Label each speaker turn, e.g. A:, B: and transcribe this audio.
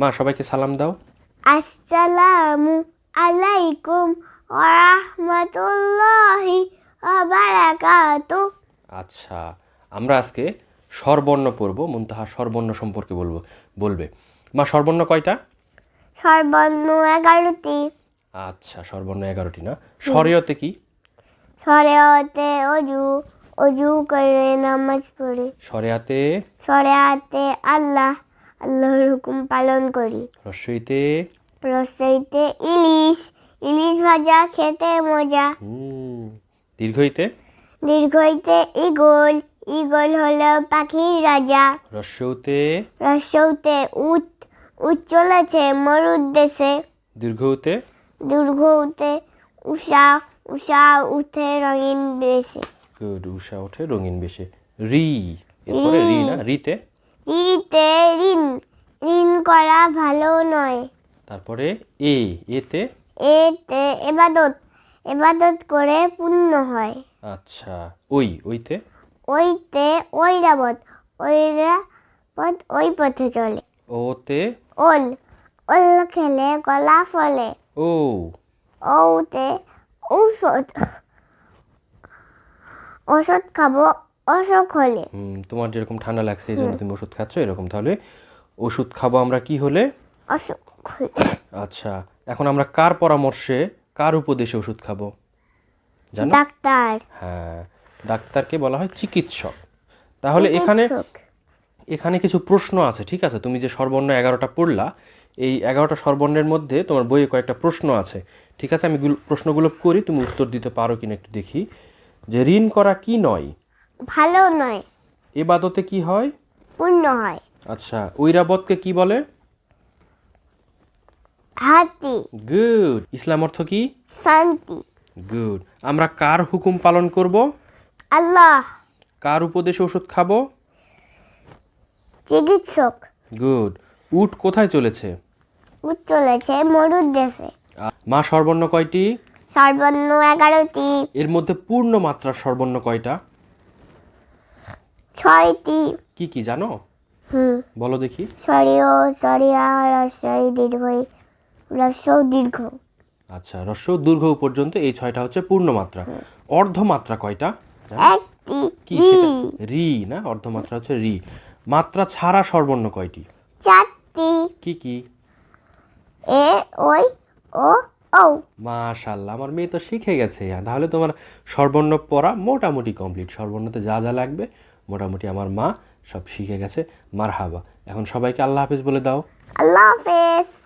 A: মা সবাইকে সালাম দাও।
B: আসসালামু আলাইকুম ওরহমতুল্লাহি বারাকাতু
A: আচ্ছা আমরা আজকে স্বরবর্ণ পড়ব মুনতাহা স্বরবর্ণ সম্পর্কে বলব বলবে। মা স্বরবর্ণ কয়টা?
B: সর্বর্ণ এগারোটি।
A: আচ্ছা স্বরবর্ণ এগারোটি না। স্বরেয়তে কি?
B: সরেয়াতে অজু অজু করে নামাজ পড়ি।
A: স্বরেয়াতে?
B: সরেয়াতে আল্লাহ। আল্লাহর হুকুম পালন করি।
A: রস্বইতে
B: রসইতে ইলিশ ইলিশ ভাজা খেতে মজা।
A: দীর্ঘইতে?
B: দীর্ঘইতে ইগল ইগল হলো পাখির রাজা।
A: রস্যউতে
B: রসৌতে উট উট চলেছে মরুদ দেশে
A: দীর্ঘউতে
B: দুর্ঘতে উষা উষা উঠে রঙিন বেশে।
A: গুড উষা ওঠে রঙিন বেশে। রি এরপরে রি না? রিতে?
B: ঋতে ঋণ ঋণ করা ভালো নয়।
A: তারপরে এ এতে?
B: এতে এবাদত এবাদত করে পুণ্য হয়।
A: আচ্ছা ওই ওইতে?
B: ওইতে ঐরাবত ঐরাবত ওই পথে চলে।
A: ওতে?
B: ওল ওল খেলে গলা ফলে।
A: ও।
B: ওতে ঔষধ ওষুধ খাব অসুখ হলে
A: তোমার যেরকম ঠান্ডা লাগছে এই জন্য তুমি ওষুধ খাচ্ছ এরকম তাহলে ওষুধ খাব আমরা কি হলে?
B: অসুখ হলে
A: আচ্ছা এখন আমরা কার পরামর্শে কার উপদেশে ওষুধ খাব? জানো?
B: ডাক্তার।
A: হ্যাঁ ডাক্তারকে বলা হয় চিকিৎসক। তাহলে এখানে এখানে কিছু প্রশ্ন আছে ঠিক আছে? তুমি যে সর্বর্ণ এগারোটা পড়লা এই এগারোটা সর্বর্ণের মধ্যে তোমার বইয়ে কয়েকটা প্রশ্ন আছে ঠিক আছে? আমি গুলো- প্রশ্নগুলো করি তুমি উত্তর দিতে পারো কিনা একটু দেখি। যে ঋণ করা কি নয়?
B: ভালো নয়।
A: এবাদতে কি হয়?
B: পূর্ণ হয়।
A: আচ্ছা ঐরাবতকে কি বলে?
B: হাতি
A: গুড। ইসলাম অর্থ কি?
B: শান্তি।
A: গুড। আমরা কার হুকুম পালন করব?
B: আল্লাহ।
A: কার উপদেশে ওষুধ খাব?
B: চিকিৎসক।
A: গুড। উট কোথায় চলেছে?
B: উঠ চলেছে মরুদ দেশে।
A: মা সর্বর্ণ কয়টি?
B: সর্বর্ণ এগারোটি।
A: এর মধ্যে পূর্ণ মাত্রার সর্বর্ণ কয়টা?
B: ছয়টি।
A: কি কি জানো?
B: হুম।
A: বলো দেখি।
B: সরিয় সরিয়া রস্বই দীর্ঘই রস্য দীর্ঘ।
A: আচ্ছা হ্রস্ব দীর্ঘ পর্যন্ত এই ছয়টা হচ্ছে পূর্ণ মাত্রা অর্ধমাত্রা কয়টা?
B: একটি
A: কি সেটা? রি না? অর্ধমাত্রা হচ্ছে রি। মাত্রা ছাড়া সর্বর্ণ কয়টি?
B: চারটি।
A: কি কি?
B: এ ওই ও ও
A: মাশাল্লাহ আমার মেয়ে তো শিখে গেছে। তাহলে তোমার সর্বর্ণ পড়া মোটামুটি কমপ্লিট। সর্বর্ণতে যা যা লাগবে মোটামুটি আমার মা সব শিখে গেছে। মার হাবা এখন সবাইকে আল্লাহ হাফিজ বলে দাও।
B: আল্লাহ হাফেজ।